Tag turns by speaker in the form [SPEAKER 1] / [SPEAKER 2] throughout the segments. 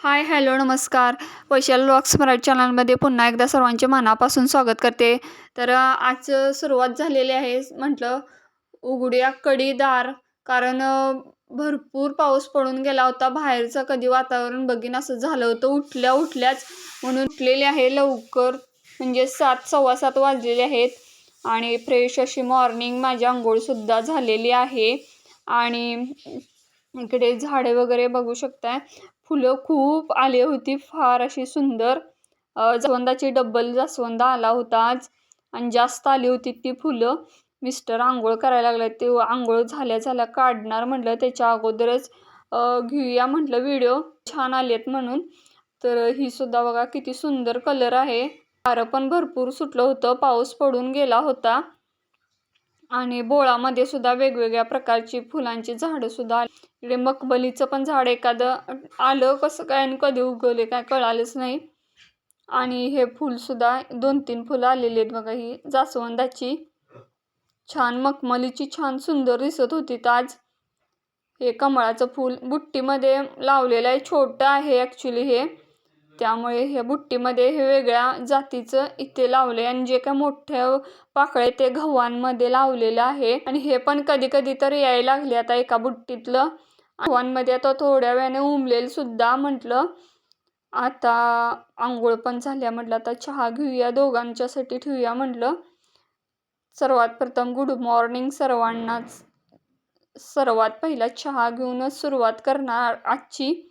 [SPEAKER 1] Hi hello नमस्कार. वैशाल blogs Marathi चॅनलमध्ये पुन्हा एकदा सर्वांचे मनापासून स्वागत करते. तर आज सुरुवात झालेली आहे. म्हटलं उघड्या कडीदार कारण भरपूर पाऊस पडून गेला होता. बाहेरचं कधी वातावरण बघीन असं झालं होतं. उठल्या उठल्याच म्हणून उठलेले आहे. लवकर म्हणजे सात सव्वा सात वाजलेले आहेत. आणि फ्रेश अशी मॉर्निंग माझी आंघोळसुद्धा झालेली आहे. आणि इकडे झाडे वगैरे बघू शकताय. फुलं खूप आली होती फार अशी सुंदर. जास्वंदाची डब्बल जास्वंद आला होता आज आणि जास्त आली होती ती फुलं. मिस्टर आंघोळ करायला लागले ते आंघोळ झाल्या झाल्या काढणार म्हटलं त्याच्या अगोदरच. घेऊया म्हटलं व्हिडिओ छान आलेत म्हणून. तर ही सुद्धा बघा किती सुंदर कलर आहे. वारं पण भरपूर सुटलं होतं पाऊस पडून गेला होता. आणि बोळामध्ये सुद्धा वेगवेगळ्या प्रकारची फुलांची झाडं सुद्धा इकडे मखमलीचं पण झाड एखादं आलं कसं काय आणि कधी उगवले काय कळालंच नाही. आणि हे फुल सुद्धा दोन तीन फुलं आलेली आहेत बघा ही जास्वंदाची. छान मखमलीची छान सुंदर दिसत होती आज. हे कमळाचं फूल बुट्टीमध्ये लावलेलं आहे छोटं आहे ॲक्च्युली हे. त्यामुळे हे बुट्टीमध्ये हे वेगळ्या जातीचं इथे लावले आणि जे काय मोठ्या पाकळे ते गव्हांमध्ये लावलेलं आहे. आणि हे पण कधी कधी तर यायला लागले आता एका बुट्टीतलं. गव्हांमध्ये आता थोड्या वेळाने उमलेल सुद्धा म्हटलं. आता आंघोळ पण झाल्या म्हटलं. आता चहा घेऊया दोघांच्यासाठी ठेवूया म्हटलं. सर्वात प्रथम गुड मॉर्निंग सर्वांनाच. सर्वात पहिला चहा घेऊनच सुरुवात करणार आजची.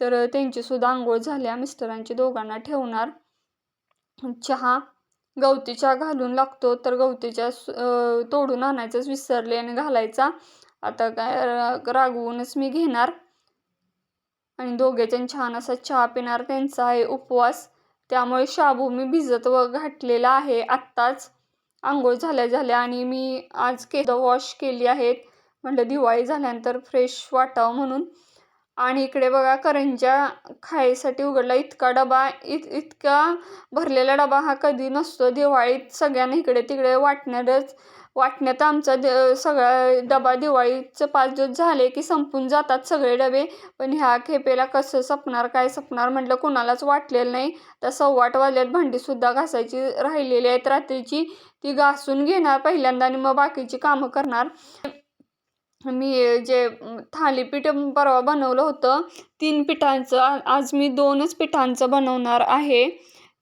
[SPEAKER 1] तर त्यांचीसुद्धा आंघोळ झाल्या मिस्टरांची दोघांना ठेवणार. चहा गवती चहा घालून लागतो. तर गवतीच्या तोडून आणायचंच विसरले आणि घालायचा. आता काय रागवूनच मी घेणार. आणि दोघेजण छान असा चहा पिणार. त्यांचा आहे उपवास. त्यामुळे शाबू मी भिजत व घातलेला आहे. आत्ताच आंघोळ झाल्या झाल्या आणि मी आज केस वॉश केली आहेत. म्हटलं दिवाळी झाल्यानंतर फ्रेश वाटावं म्हणून. आणि इकडे बघा करंज्या खायसाठी उघडला. इतका डबा इत इतका भरलेला डबा हा कधी नसतो. दिवाळीत सगळ्यांना इकडे तिकडे वाटणारच वाटण्यात आमचा द सगळा डबा दिवाळीचं पाच दिवस झाले की संपून जातात सगळे डबे. पण ह्या खेपेला कसं सपणार काय सपणार म्हटलं कोणालाच वाटलेलं नाही. तर सव्वाट वाजल्यात भांडीसुद्धा घासायची राहिलेली आहेत. रात्रीची ती घासून घेणार पहिल्यांदा आणि मग बाकीची कामं करणार. मी जे थालीपीठ परवा बनवलं होतं तीन पिठांचं. आ- आज मी दोनच पिठांचं बनवणार आहे.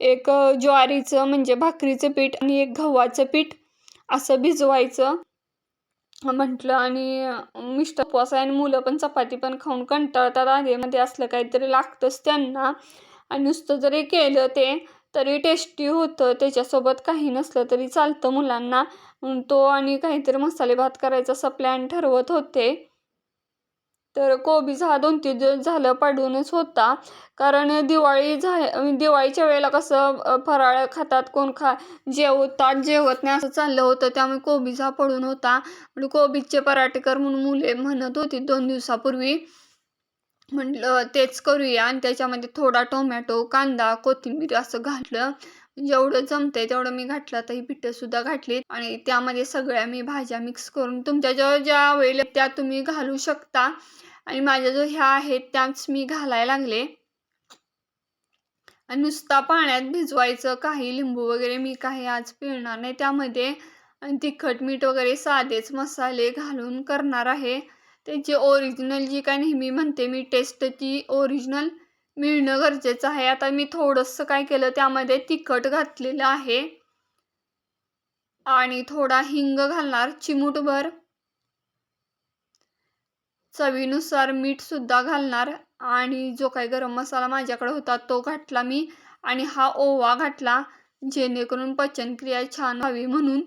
[SPEAKER 1] एक ज्वारीचं म्हणजे भाकरीचं पीठ आणि एक गव्हाचं पीठ. असं भिजवायचं. म्हटलं आणि मिष्ट उपवास आहे आणि मुलं पण चपाती पण खाऊन कंटाळतात. आधीमध्ये असलं काहीतरी लागतंच त्यांना. आणि नुसतं जरी केलं ते तरी टेस्टी होतं. त्याच्यासोबत काही नसलं तरी चालतं मुलांना. तो आणि काहीतरी मसाले भात करायचा असा प्लॅन ठरवत होते. तर कोबीज हा दोन तीन दिवस झालं पडूनच होता. कारण दिवाळी झा दिवाळीच्या वेळेला कसं फराळ खातात कोण खा जेवतात जेवत नाही असं चाललं होतं. त्यामुळे कोबीचा पडून होता. म्हणजे कोबीचे पराठे कर म्हणून मुले म्हणत होती दोन दिवसापूर्वी. म्हटलं तेच करूया. आणि त्याच्यामध्ये थोडा टोमॅटो कांदा कोथिंबीर असं घातलं. जेवढं जमतंय तेवढं मी घातलं. आता ही पिठं सुद्धा घातली आणि त्यामध्ये सगळ्या मी भाज्या मिक्स करून तुमच्या ज्या ज्या त्या तुम्ही घालू शकता. आणि माझ्या जो ह्या आहेत त्याच मी घालायला लागले. आणि नुसता पाण्यात भिजवायचं. काही लिंबू वगैरे मी काही आज पिळणार नाही त्यामध्ये. तिखट मीठ वगैरे साधेच मसाले घालून करणार आहे. त्याची ओरिजिनल जी काय नेहमी म्हणते मी टेस्ट ती ओरिजिनल मिळणं गरजेचं आहे. आता मी थोडंसं काय केलं त्यामध्ये तिखट घातलेलं आहे. आणि थोडा हिंग घालणार चिमूटभर. चवीनुसार मीठ सुद्धा घालणार. आणि जो काही गरम मसाला माझ्याकडे होता तो घातला मी. आणि हा ओवा घातला जेणेकरून पचनक्रिया छान व्हावी म्हणून.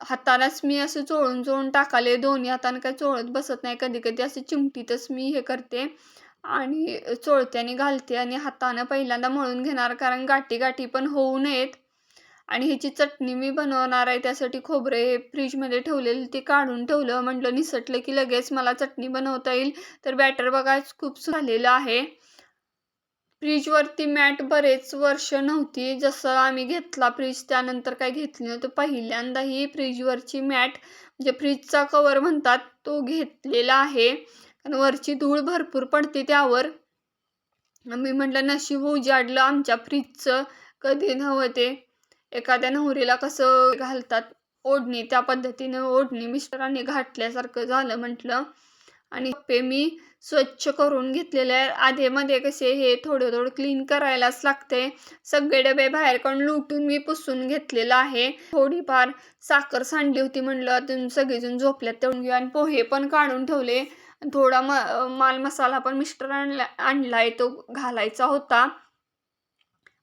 [SPEAKER 1] हातालाच मी असं चोळून चोळून टाकाले दोन्ही हाताने काय चोळत बसत नाही. कधी कधी असं चिमटीतच मी हे करते आणि चोळते आणि घालते आणि हातानं पहिल्यांदा मळून घेणार कारण गाठी गाठी पण होऊ नयेत. आणि ह्याची चटणी मी बनवणार आहे त्यासाठी खोबरे हे फ्रीजमध्ये ठेवलेलं ते काढून ठेवलं. म्हटलं निसटलं की लगेच मला चटणी बनवता येईल. तर बॅटर बघा खूप झालेलं आहे. फ्रीजवरती मॅट बरेच वर्ष नव्हती. जसं आम्ही घेतला फ्रीज त्यानंतर काय घेतली नव्हतं. पहिल्यांदा ही फ्रीजवरची मॅट म्हणजे फ्रीजचा कवर म्हणतात तो घेतलेला आहे. कारण वरची धूळ भरपूर पडते त्यावर. मी म्हटलं नशीब उजाडलं आमच्या फ्रीजचं कधी नव्हं ते. एखाद्या नवरीला कसं घालतात ओढणी त्या पद्धतीने ओढणी मिस्टरांनी घातल्यासारखं झालं म्हटलं. आणि कप्पे मी स्वच्छ करून घेतलेले आहे. आधेमध्ये कसे हे थोडं थोडं क्लीन करायलाच लागते सगळे डबे बाहेर काढून लुटून मी पुसून घेतलेलं आहे. थोडीफार साखर सांडली होती म्हणलं तुम्ही सगळेजण झोपल्यात तेवढून घेऊ आणि पोहे पण काढून ठेवले. थोडा म माल मसाला पण मिस्टर आणला आणलाय तो घालायचा होता.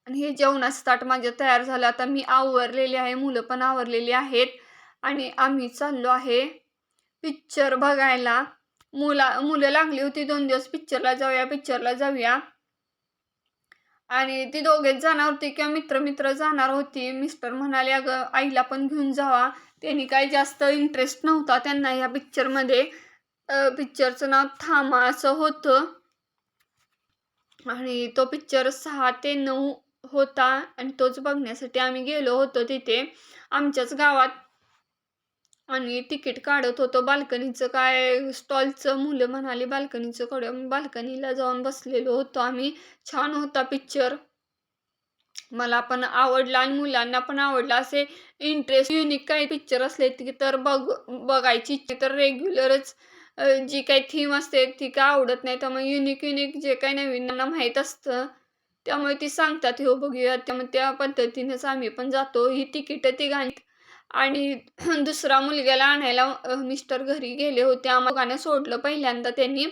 [SPEAKER 1] आणि हे जेवणाचं ताट माझं तयार झालं. आता मी आवरलेले आहे मुलं पण आवरलेली आहेत. आणि आम्ही चाललो आहे पिक्चर बघायला. मुला मुलं लागली होती. दोन दिवस पिक्चरला जाऊया पिक्चरला जाऊया. आणि ती दोघेच जाणार होती किंवा मित्र मित्र जाणार होती. मिस्टर म्हणाले अगं आईला पण घेऊन जावा. त्यांनी काही जास्त इंटरेस्ट नव्हता त्यांना ह्या पिक्चरमध्ये पिक्चरचं नाव थांबा असं होतं. आणि तो पिक्चर सहा ते नऊ होता. आणि तोच बघण्यासाठी आम्ही गेलो होतो तिथे. आमच्याच गावात आणि तिकीट काढत होतो. बाल्कनीचं काय स्टॉलचं मुलं म्हणाली बाल्कनीचं काढूया बाल्कनीला जाऊन बसलेलो होतो आम्ही. छान होता पिक्चर मला पण आवडला आणि मुलांना पण आवडला. असे इंटरेस्ट युनिक काही पिक्चर असले की तर बघ बघायची तर रेग्युलरच जी काही थीम असते ती काय आवडत नाही. त्यामुळे युनिक युनिक जे काही नवीन त्यांना माहीत असतं त्यामुळे ती सांगतात हो बघूया. त्यामुळे त्या पद्धतीनेच आम्ही पण जातो. ही तिकीटं ती घाण आणि दुसरा मुलग्याला आणायला मिस्टर घरी गेले होते. आम्हाला सोडलं पहिल्यांदा त्यांनी.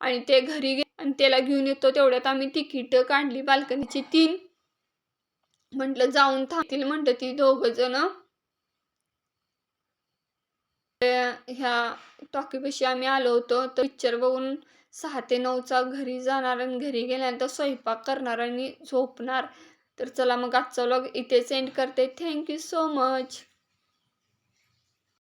[SPEAKER 1] आणि ते घरी गे आणि त्याला घेऊन येतो. तेवढ्यात आम्ही तिकीट काढली बाल्कनीची. तीन म्हटलं जाऊन थांबतील म्हटलं ती दोघ जण. ह्या टॉकीपाशी आम्ही आलो होतो. तर पिक्चर बघून सहा ते नऊचा घरी जाणार आणि घरी गेल्यानंतर स्वयंपाक करणार आणि झोपणार. तर चला मग आजचा व्लॉग इथे सेंड करते. Thank you so much